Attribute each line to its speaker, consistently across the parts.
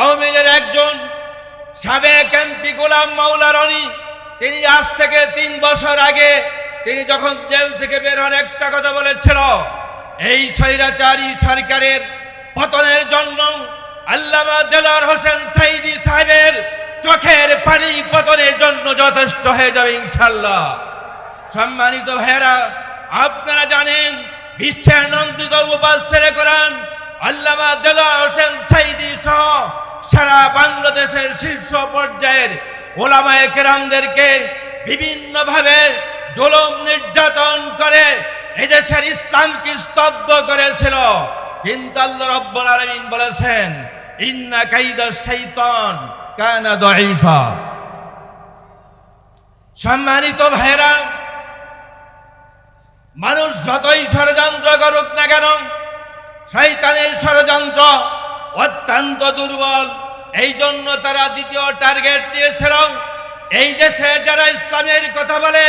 Speaker 1: আওয়ামী লীগের একজন সাবেক এমপি গোলাম মাওলা রনি, তিনি আজ থেকে তিন বছর আগে তিনি যখন জেল থেকে বের হন, একটা কথা বলেছিল, এই স্বৈরাচারী সরকারের পতনের জন্য আল্লামা দেলার হোসেন সাইদি সাহেবের চোখের পানি পতনের জন্য যথেষ্ট হয়ে যাবে ইনশাল্লাহ সম্মানিত ভাইয়েরা, আপনারা জানেন, বিশ্বের নন্দিত উপাস্যের করান আল্লামা দেলা হোসেন সাইদি সহ সারা বাংলাদেশের শীর্ষ পর্যায়ের ওলামায়ে কেরামদেরকে বিভিন্নভাবে জুলুম নির্যাতন করে এদেশের ইসলামকে স্তব্ধ করেছিল। কিন্তু আল্লাহ রব্বুল বলেছেন, ইন্না কাইদা শাইতান কানা সম্মানিত ভাইরা মানুষ যতই ষড়যন্ত্র করুক না কেন শৈতানের ষড়যন্ত্র অত্যন্ত দুর্বল। এই জন্য তারা দ্বিতীয় টার্গেট দিয়েছিল। এই দেশে যারা ইসলামের কথা বলে,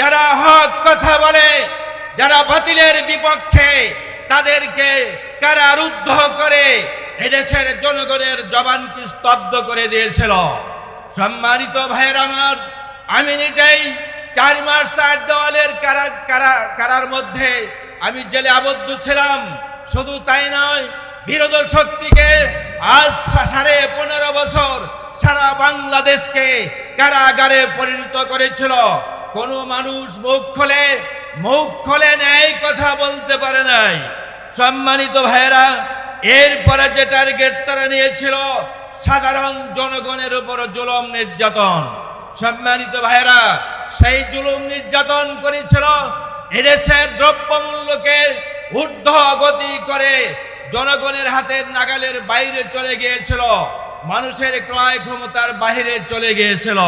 Speaker 1: যারা হক কথা বলে, যারা বাতিলের বিপক্ষে তাদেরকে কারারুদ্ধ করে এদেশের জনগণের জবানকে স্তব্ধ করে দিয়েছিল। সম্মানিত ভাইয়ের আমার, আমি নিজেই চার মাস চার দেওয়ালের কারা কারা, কারার মধ্যে আমি জেলে আবদ্ধ ছিলাম। শুধু তাই নয়, বিরোধ শক্তিকে আজ সাড়ে পনেরো বছর সারা বাংলাদেশকে কারাগারে পরিণত করেছিল। কোনো মানুষ মুখ খোলে মুখ খোলে ন্যায় কথা বলতে পারে নাই। সম্মানিত ভাইয়েরা, এরপরে যে টার্গেট তারা নিয়েছিল সাধারণ জনগণের উপর জুলম নির্যাতন। সম্মানিত ভাইয়েরা, সেই জুলুম নির্যাতন করেছিল এদেশের দ্রব্যমূল্যকে ঊর্ধ্ব গতি করে জনগণের হাতের নাগালের বাইরে চলে গিয়েছিল। মানুষের ক্রয় ক্ষমতার বাহিরে চলে গিয়েছিল।